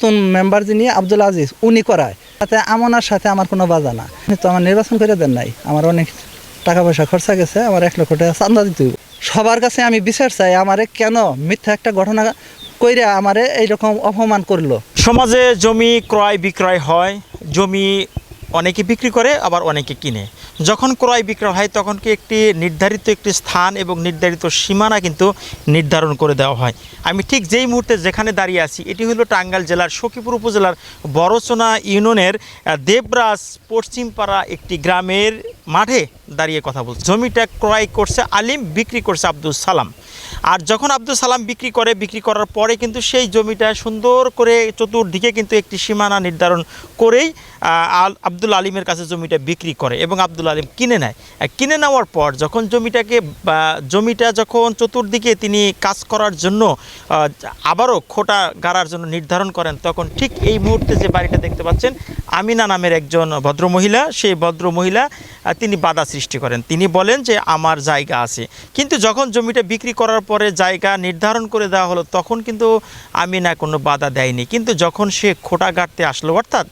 নতুন মেম্বার যিনি, আব্দুল আজিজ, উনি করায়। তাতে আমনার সাথে আমার কোনো বাজা না। তো আমার নির্বাচন করে দেন নাই। আমার অনেক টাকা পয়সা খরচা গেছে, আমার এক লক্ষ টাকা চান্দা দিতে সবার কাছে আমি বিচার চাই, আমারে কেন মিথ্যা একটা ঘটনা কইরা আমারে এইরকম অপমান করল? সমাজে জমি ক্রয় বিক্রয় হয়, জমি অনেকে বিক্রি করে, আবার অনেকে কিনে। যখন ক্রয় বিক্রয় হয়, তখন কি একটি নির্ধারিত একটি স্থান এবং নির্ধারিত সীমানা কিন্তু নির্ধারণ করে দেওয়া হয়। আমি ঠিক যেই মুহূর্তে যেখানে দাঁড়িয়ে আছি, এটি হলো টাঙ্গাইল জেলার সখীপুর উপজেলার বড়চনা ইউনিয়নের দেবরাজ পশ্চিমপাড়া একটি গ্রামের মাঠে দাঁড়িয়ে কথা বলছে। জমিটা ক্রয় করছে আলিম, বিক্রি করছে আব্দুল সালাম। আর যখন আব্দুল সালাম বিক্রি করে, বিক্রি করার পরে কিন্তু সেই জমিটা সুন্দর করে চতুর্দিকে কিন্তু একটি সীমানা নির্ধারণ করেই আব্দুল আলিমের কাছে জমিটা বিক্রি করে এবং আব্দুল আলিম কিনে নেয়। কিনে নেওয়ার পর যখন জমিটাকে জমিটা যখন চতুর্দিকে তিনি কাজ করার জন্য আবারও খোটা গাড়ার জন্য নির্ধারণ করেন, তখন ঠিক এই মুহূর্তে যে বাড়িটা দেখতে পাচ্ছেন, আমিনা নামের একজন ভদ্রমহিলা, সেই ভদ্রমহিলা তিনি বাধা সৃষ্টি করেন। তিনি বলেন যে, আমার জায়গা আছে। কিন্তু যখন জমিটা বিক্রি করার পরে জায়গা নির্ধারণ করে দেওয়া হলো, তখন কিন্তু আমি না কোনো বাধা দেয়নি। কিন্তু যখন সে খোটা গাড়তে আসলো, অর্থাৎ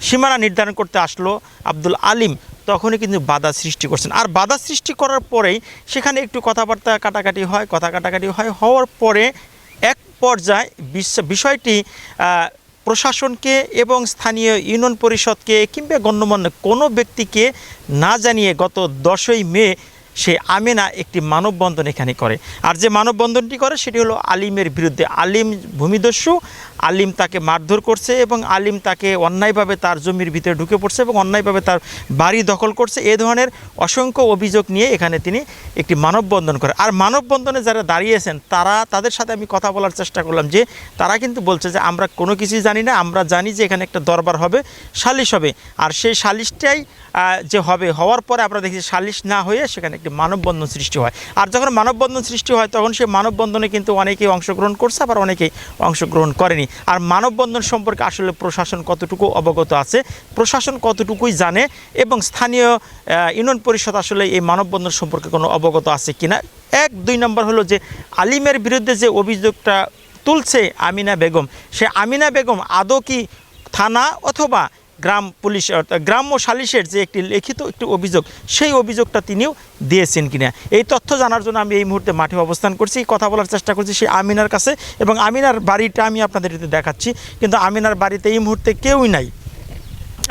সীমানা নির্ধারণ করতে আসলো আব্দুল আলিম, তখনই কিন্তু বাধা সৃষ্টি করছেন। আর বাধা সৃষ্টি করার পরেই সেখানে একটু কথাবার্তা কাটাকাটি হয়, কথা কাটাকাটি হয়, হওয়ার পরে এক পর্যায়ে বিষয়টি প্রশাসনকে এবং স্থানীয় ইউনিয়ন পরিষদকে কিংবা গণ্যমান্য কোনো ব্যক্তিকে না জানিয়ে গত দশই মে সে আমেনা একটি মানববন্ধন এখানে করে। আর যে মানববন্ধনটি করে, সেটি হলো আলিমের বিরুদ্ধে। আলিম ভূমিদস্যু, আলিম তাকে মারধর করছে এবং আলিম তাকে অন্যায়ভাবে তার জমির ভিতরে ঢুকে পড়ছে এবং অন্যায়ভাবে তার বাড়ি দখল করছে। এ ধরনের অসংখ্য অভিযোগ নিয়ে এখানে তিনি একটি মানববন্ধন করে। আর মানববন্ধনে যারা দাঁড়িয়েছেন, তারা, তাদের সাথে আমি কথা বলার চেষ্টা করলাম যে, তারা কিন্তু বলছে যে, আমরা কোনো কিছুই জানি না। আমরা জানি যে, এখানে একটা দরবার হবে, সালিশ হবে। আর সেই সালিশটাই যে হবে, হওয়ার পরে আমরা দেখি সালিশ না হয়ে সেখানে একটি মানববন্ধন সৃষ্টি হয়। আর যখন মানববন্ধন সৃষ্টি হয়, তখন সেই মানববন্ধনে কিন্তু অনেকেই অংশগ্রহণ করছে, আবার অনেকেই অংশগ্রহণ করেনি। আর মানববন্ধন সম্পর্কে আসলে প্রশাসন কতটুকু অবগত আছে, প্রশাসন কতটুকুই জানে এবং স্থানীয় ইউনিয়ন পরিষদ আসলে এই মানববন্ধন সম্পর্কে কোনো অবগত আছে কিনা? এক, দুই নম্বর হলো যে, আলিমের বিরুদ্ধে যে অভিযোগটা তুলছে আমিনা বেগম, সে আমিনা বেগম আদৌ কি থানা অথবা গ্রাম পুলিশ গ্রাম্য সালিশের যে একটি লিখিত একটি অভিযোগ, সেই অভিযোগটা তিনিও দিয়েছেন কিনা। এই তথ্য জানার জন্য আমি এই মুহূর্তে মাঠে অবস্থান করছি, কথা বলার চেষ্টা করছি সেই আমিনার কাছে এবং আমিনার বাড়িটা আমি আপনাদের দেখাচ্ছি। কিন্তু আমিনার বাড়িতে এই মুহূর্তে কেউই নাই।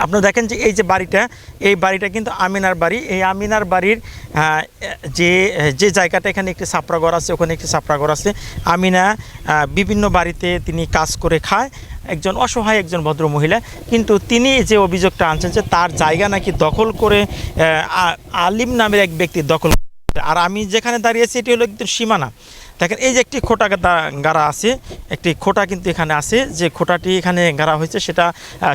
আপনারা দেখেন যে এই যে বাড়িটা, এই বাড়িটা কিন্তু আমিনার বাড়ি। এই আমিনার বাড়ির যে যে জায়গাটা এখানে একটি ছাপড়াঘর আছে, ওখানে একটি ছাপড়াঘর আছে। আমিনা বিভিন্ন বাড়িতে তিনি কাজ করে খায়। একজন অসহায়, একজন ভদ্র মহিলা কিন্তু তিনি যে অভিযোগটা আনছেন যে তার জায়গা নাকি দখল করে আলিম নামের এক ব্যক্তি দখল আর আমি যেখানে দাঁড়িয়েছি এটি হলো একদম সীমানা। দেখেন, এই যে একটি খোটা গাড়া আছে, একটি খোটা কিন্তু এখানে আছে। যে খোটাটি এখানে গাড়া হয়েছে, সেটা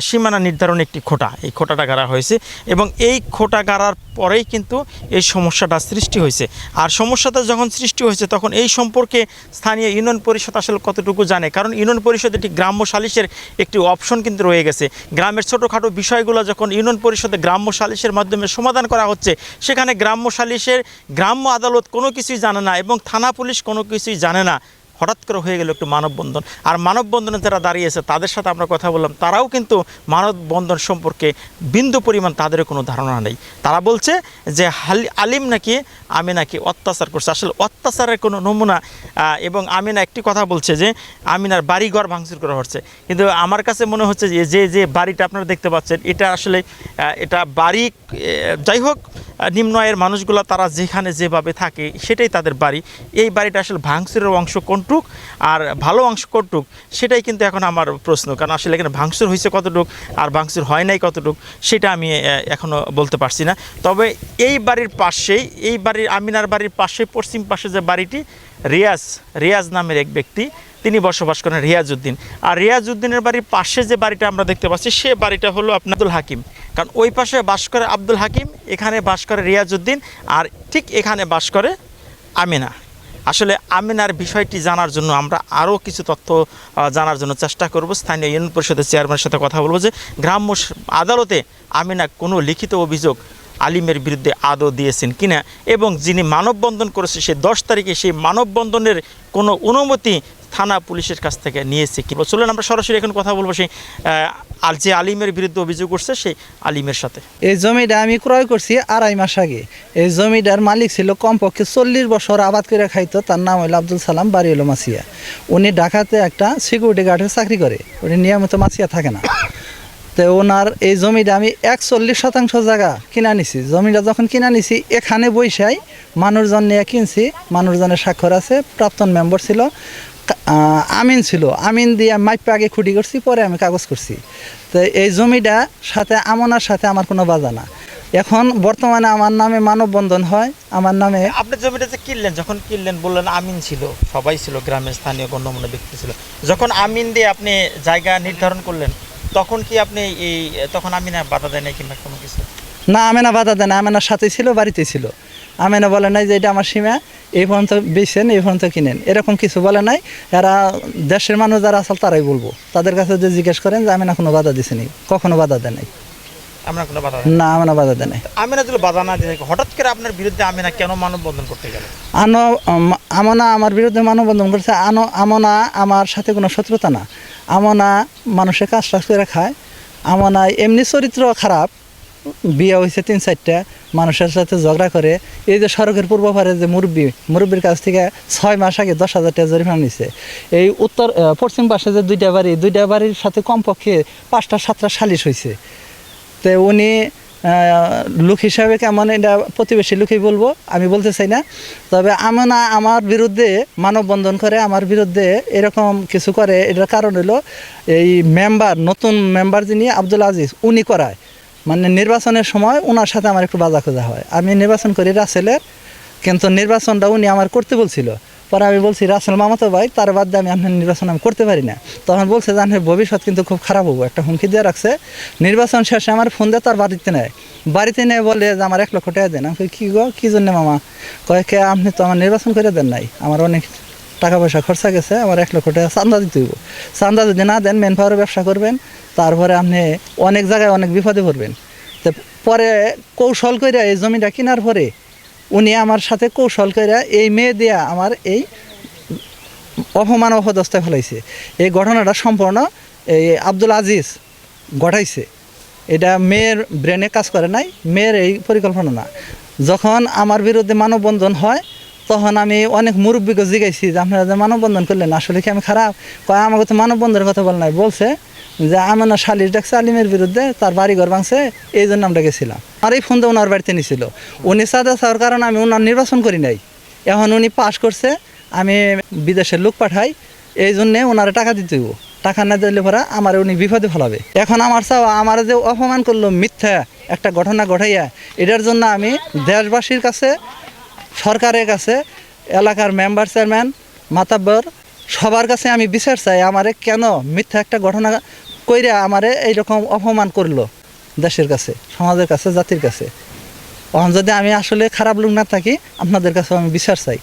সীমানা নির্ধারণ একটি খোটা। এই খোটাটা গাড়া হয়েছে এবং এই খোটা গাড়ার পরেই কিন্তু এই সমস্যাটা সৃষ্টি হয়েছে। আর সমস্যাটা যখন সৃষ্টি হয়েছে, তখন এই সম্পর্কে স্থানীয় ইউনিয়ন পরিষদ আসলে কতটুকু জানে? কারণ ইউনিয়ন পরিষদ একটি গ্রাম্য সালিশের একটি অপশন কিন্তু রয়ে গেছে। গ্রামের ছোটোখাটো বিষয়গুলো যখন ইউনিয়ন পরিষদে গ্রাম্য সালিশের মাধ্যমে সমাধান করা হচ্ছে, সেখানে গ্রাম্য সালিশের গ্রাম্য আদালত কোনো কিছুই জানে না এবং থানা পুলিশ কোনো কিছুই জানে না। হঠাৎ করে হয়ে গেল একটু মানববন্ধন। আর মানববন্ধনে যারা দাঁড়িয়েছে তাদের সাথে আমরা কথা বললাম, তারাও কিন্তু মানববন্ধন সম্পর্কে বিন্দু পরিমাণ তাদের কোনো ধারণা নেই। তারা বলছে যে হালি- আলিম নাকি আমি নাকি অত্যাচার করছে। আসলে অত্যাচারের কোনো নমুনা এবং আমিনা একটি কথা বলছে যে, আমিনার বাড়িঘর ভাঙচুর করা হচ্ছে। কিন্তু আমার কাছে মনে হচ্ছে যে যে যে বাড়িটা আপনারা দেখতে পাচ্ছেন, এটা আসলে এটা বাড়ি যাই হোক নিম্ন আয়ের মানুষগুলো তারা যেখানে যেভাবে থাকে, সেটাই তাদের বাড়ি। এই বাড়িটা আসলে ভাঙচুরের অংশ কোনটুক, আর ভালো অংশ কোনটুক, সেটাই কিন্তু এখন আমার প্রশ্ন। কারণ আসলে এখানে ভাঙচুর হয়েছে কতটুক, আর ভাঙচুর হয় নাই কতটুক, সেটা আমি এখনও বলতে পারছি না। তবে এই বাড়ির পাশেই, এই বাড়ির আমিনার বাড়ির পাশে, পশ্চিম পাশে যে বাড়িটি, রিয়াজ রিয়াজ নামের এক ব্যক্তি, তিনি বসবাস করেন রিয়াজউদ্দিন। আর রিয়াজউদ্দিনের বাড়ির পাশে যে বাড়িটা আমরা দেখতে পাচ্ছি, সে বাড়িটা হলো আপনার আব্দুল হাকিম। কারণ ওই পাশে বাস করে আব্দুল হাকিম, এখানে বাস করে রিয়াজউদ্দিন, আর ঠিক এখানে বাস করে আমিনা। আসলে আমিনার বিষয়টি জানার জন্য আমরা আরও কিছু তথ্য জানার জন্য চেষ্টা করব। স্থানীয় ইউনিয়ন পরিষদের চেয়ারম্যানের সাথে কথা বলব যে, গ্রাম্য আদালতে আমিনা কোনো লিখিত অভিযোগ আলিমের বিরুদ্ধে আদৌ দিয়েছেন কিনা এবং যিনি মানববন্ধন করেছে, সে দশ তারিখে সেই মানববন্ধনের কোনো অনুমতি থানা পুলিশের কাছ থেকে নিয়েছে কি? চলুন, আমরা সরাসরি এখন কথা বলব সেই আর যে আলিমের বিরুদ্ধে অভিযোগ করছে সেই আলিমের সাথে। এই জমিটা আমি ক্রয় করছি আড়াই মাস আগে। এই জমিটার মালিক ছিল কমপক্ষে চল্লিশ বছর আবাদ করে খাইতো, তার নাম হলো আব্দুল সালাম বাড়ি হলো মাসিয়া উনি ঢাকাতে একটা সিকিউরিটি গার্ডের চাকরি করে, উনি নিয়মিত মাসিয়া থাকে না। তো ওনার এই জমিটা আমি একচল্লিশ শতাংশ জায়গা কিনা নিছি। জমিটা যখন কিনা নিছি, এখানে বৈশাই মানুষজন নিয়ে কিনছি, মানুষজনের স্বাক্ষর আছে, প্রাক্তন মেম্বার ছিল আমিন ছিল। আমিন দিয়ে মাইপে আগে খুঁটি করছি, পরে আমি কাগজ করছি। তো এই জমিটা সাথে আমনার সাথে আমার কোনো বাজা না। এখন বর্তমানে আমার নামে মানববন্ধন হয়, আমার নামে আপনি জমিটা যে কিনলেন, যখন কিনলেন বললেন আমিন ছিল, সবাই ছিল, গ্রামের স্থানীয় গণ্যমান্য ব্যক্তি ছিল। যখন আমিন দিয়ে আপনি জায়গা নির্ধারণ করলেন তখন কি আপনি এই, তখন আমি না বাধা দেয় নাই কিংবা কোনো কিছু? না, আমেনা বাধা দেয় না আমেনার সাথে ছিল বাড়িতে ছিল। আমেনা বলে নাই যে এটা আমার সীমা, এই পর্যন্ত বেছেন এই পর্যন্ত কিনেন। এরকম কিছু বলে নাই। এরা দেশের মানুষ যারা আসল তারাই বলব। তাদের কাছে যে জিজ্ঞেস করেন যে আমেনা কোনো বাধা দিছে নি, কখনো বাধা দেয় নাই। আমরা কোনো বাধা না আমেনা বাধা দেয় নাই। আমিনা যদি বাধা না দিয়ে হঠাৎ করে আপনার বিরুদ্ধে আমিনা কেন মানববন্ধন করতে গেল? আনো আমনা আমার বিরুদ্ধে মানববন্ধন করছে। আনো আমনা আমার সাথে কোনো শত্রুতা না। আমনা মানুষের কাজ টাজ করে খায়। আমনা এমনি চরিত্র খারাপ। বিয়ে হয়েছে তিন চারটা। মানুষের সাথে ঝগড়া করে। এই যে সড়কের পূর্ব পারে যে মুরব্বী মুরব্বীর কাছ থেকে ছয় মাস আগে দশ হাজার টাকা জরিমানা নিছে। এই উত্তর পশ্চিম পাশে যে দুইটা বাড়ি দুইটা বাড়ির সাথে কমপক্ষে পাঁচটা সাতটা সালিশ হয়েছে। তো উনি লোক হিসাবে কেমন এটা প্রতিবেশী লোকই বলব, আমি বলতে চাই না। তবে আমনা আমার বিরুদ্ধে মানববন্ধন করে, আমার বিরুদ্ধে এরকম কিছু করে। এটার কারণ হলো এই মেম্বার নতুন মেম্বার যিনি, আব্দুল আজিজ, উনি করায়। মানে নির্বাচনের সময় ওনার সাথে আমার একটু বাজা খোঁজা হয়। আমি নির্বাচন করি রাসেলের, কিন্তু নির্বাচনটা উনি আমার করতে বলছিল। পরে আমি বলছি, রাসেল মামাতো ভাই, তার বাদ দিয়ে আমি আপনার নির্বাচন আমি করতে পারি না। তখন বলছে যে, আপনার ভবিষ্যৎ কিন্তু খুব খারাপ হব। একটা হুমকি দিয়ে রাখছে। নির্বাচন শেষে আমার ফোন দিয়ে তার বাড়িতে নেয়। বাড়িতে নেয় বলে যে, আমার এক লক্ষ টাকা দেন। আমি কি গো, কী জন্য মামা? কয়, কে, আপনি তো আমার নির্বাচন করে দেন নাই। আমার অনেক টাকা পয়সা খরচা গেছে, আমার এক লক্ষ টাকা চান্দা দিতে হইব। চান্দা যদি না দেন মেন পাওয়ারের ব্যবসা করবেন। তারপরে আপনি অনেক জায়গায় অনেক বিপদে পড়বেন। তো পরে কৌশল করে এই জমিটা কেনার পরে উনি আমার সাথে কৌশল করে এই মেয়ে দিয়া আমার এই অপমান অপদস্থায় ফেলাইছে। এই ঘটনাটা সম্পূর্ণ এই আব্দুল আজিজ ঘটাইছে। এটা মেয়ের ব্রেনে কাজ করে নাই, মেয়ের এই পরিকল্পনা না। যখন আমার বিরুদ্ধে মানববন্ধন হয় তখন আমি অনেক মুরব্বীকে জিজ্ঞাসি যে, আপনারা যে মানববন্ধন করলেন, আসলে কি আমি খারাপ? কয়, আমাকে তো মানববন্ধনের কথা বল নাই। বলছে যে আমার না ডাকছে আলিমের বিরুদ্ধে, তার বাড়ি ঘর ভাঙছে, এই জন্য আমরা গেছিলাম। আর এই ফোন দিয়ে ওনার বাড়িতে নিছিল। উনি সাদা চাওয়ার কারণে আমি ওনার নির্বাচন করি নাই। এখন উনি পাশ করছে, আমি বিদেশের লোক পাঠাই, এই জন্যে ওনারা টাকা দিতে হইব। টাকা না দিলে পরা আমার উনি বিপদে ফেলাবে। এখন আমার চাওয়া, আমার যে অপমান করল মিথ্যা একটা ঘটনা ঘটাইয়া, এটার জন্য আমি দেশবাসীর কাছে সরকারের কাছে, এলাকার মেম্বার চেয়ারম্যান, মাতাব্বর, সবার কাছে আমি বিচার চাই আমারে কেন মিথ্যা একটা ঘটনা কইরা আমারে এইরকম অপমান করল দেশের কাছে, সমাজের কাছে, জাতির কাছে। যদি আমি আসলে খারাপ লোক না থাকি, আপনাদের কাছে আমি বিচার চাই।